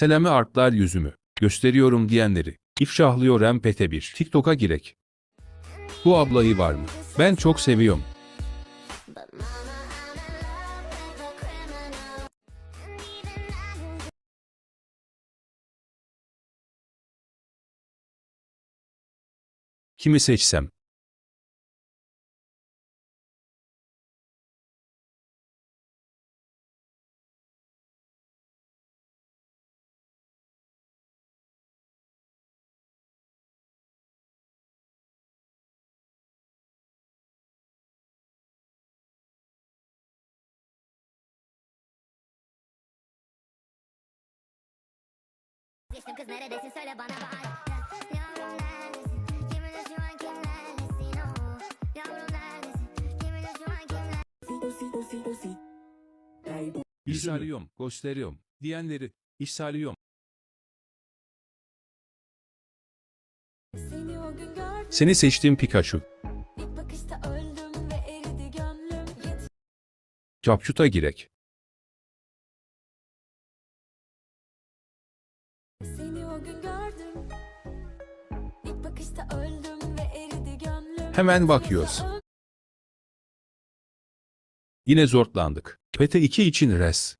Selami artlar yüzümü. Gösteriyorum diyenleri. İfşahlıyor empete1. TikTok'a girek. Bu ablayı var mı? Ben çok seviyorum. Kimi seçsem? Geçtim kız neredesin söyle bana bari Yavrum neredesin Kiminle şu an kimlerlesin oh. Yavrum neredesin Kiminle şu an kimlerlesin İshaliyorum, gösteriyorum. Diyenleri. İshaliyorum. Seni seçtim Pikachu. ilk bakışta öldüm ve eridi gönlüm Git Capcut'a girek. O gün gördüm ilk bakışta öldüm ve eridi gönlüm Hemen bakıyoruz. Yine zortlandık. PT2 için res.